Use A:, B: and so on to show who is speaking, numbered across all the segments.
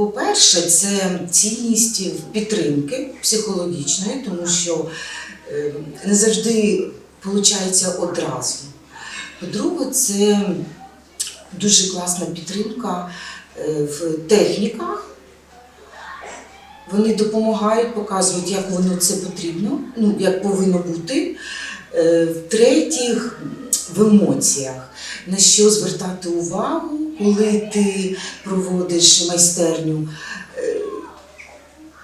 A: По-перше, це цінність підтримки психологічної, тому що е, не завжди виходить одразу. По-друге, це дуже класна підтримка е, в техніках. Вони допомагають, показують, як воно це потрібно, ну, як повинно бути. Е, В-третіх, в емоціях, на що звертати увагу, коли ти проводиш майстерню,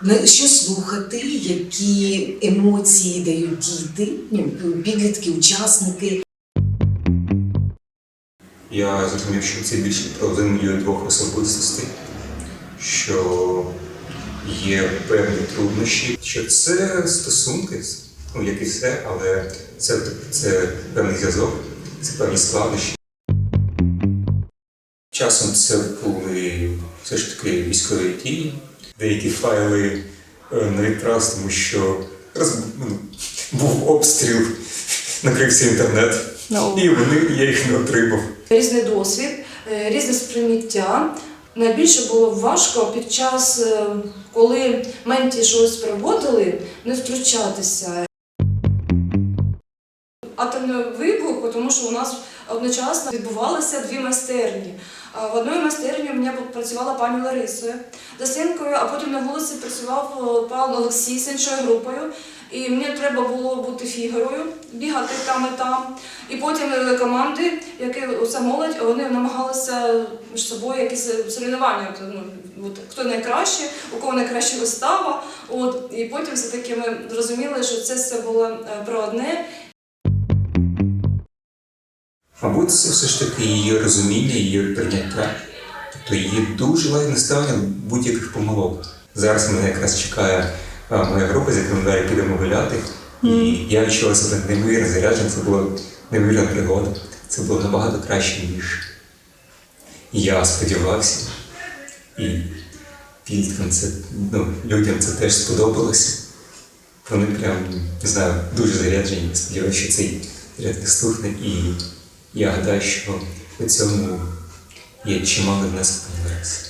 A: е, що слухати, які емоції дають діти, ну, підлітки, учасники.
B: Я зрозумів, що це більше про взаємодію двох особистостей, що є певні труднощі, що це стосунки, ну як і все, але це, це певний зв'язок, це певні складнощі. Часом це були все ж таки військові дії, деякі файли е, не відправ, тому що роз- ну, був обстріл, накрився інтернет,
C: Ну.
B: і вони я їх не отримав.
C: Різний досвід, е, різне сприйняття. Найбільше було важко під час, е, коли менті щось проводили, не втручатися. Атомний вибух, тому що у нас одночасно відбувалися дві майстерні. В одній майстерні у мене працювала пані Ларисою Досенкою, а потім на вулиці працював е, пан Олексій з іншою групою. І мені треба було бути фігурою, бігати там і там. І потім е, команди, які оця молодь, вони намагалися між собою якісь е, соревнування. Ну, от, хто найкраще, у кого найкраща вистава. От, і потім все-таки ми зрозуміли, що це все було е, про одне.
B: Мабуть, це все ж таки її розуміння, її прийняття, тобто її дуже легне ставлення будь-яких помилок. Зараз мене якраз чекає моя група, з якою ми далі підемо гуляти. І я відчував себе неймовірно зарядженим, це була неймовірна пригода. Це було набагато краще, ніж я сподівався. І підліткам це, ну, людям це теж сподобалося. Вони прям, не знаю, дуже заряджені. Сподіваюся, що цей заряд не стухне. І я гадаю, що у цьому є чималий внесок зараз.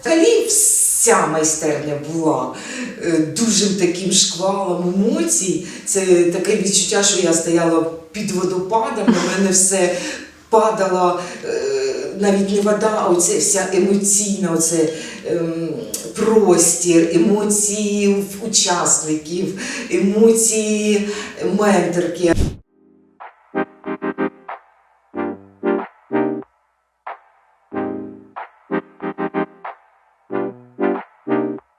A: Взагалі вся майстерня була е, дуже таким шквалом емоцій. Це таке відчуття, що я стояла під водопадом, на мене все падало, е, навіть не вода, а оце вся емоційна, оце ем, простір, емоції учасників, емоції менторки.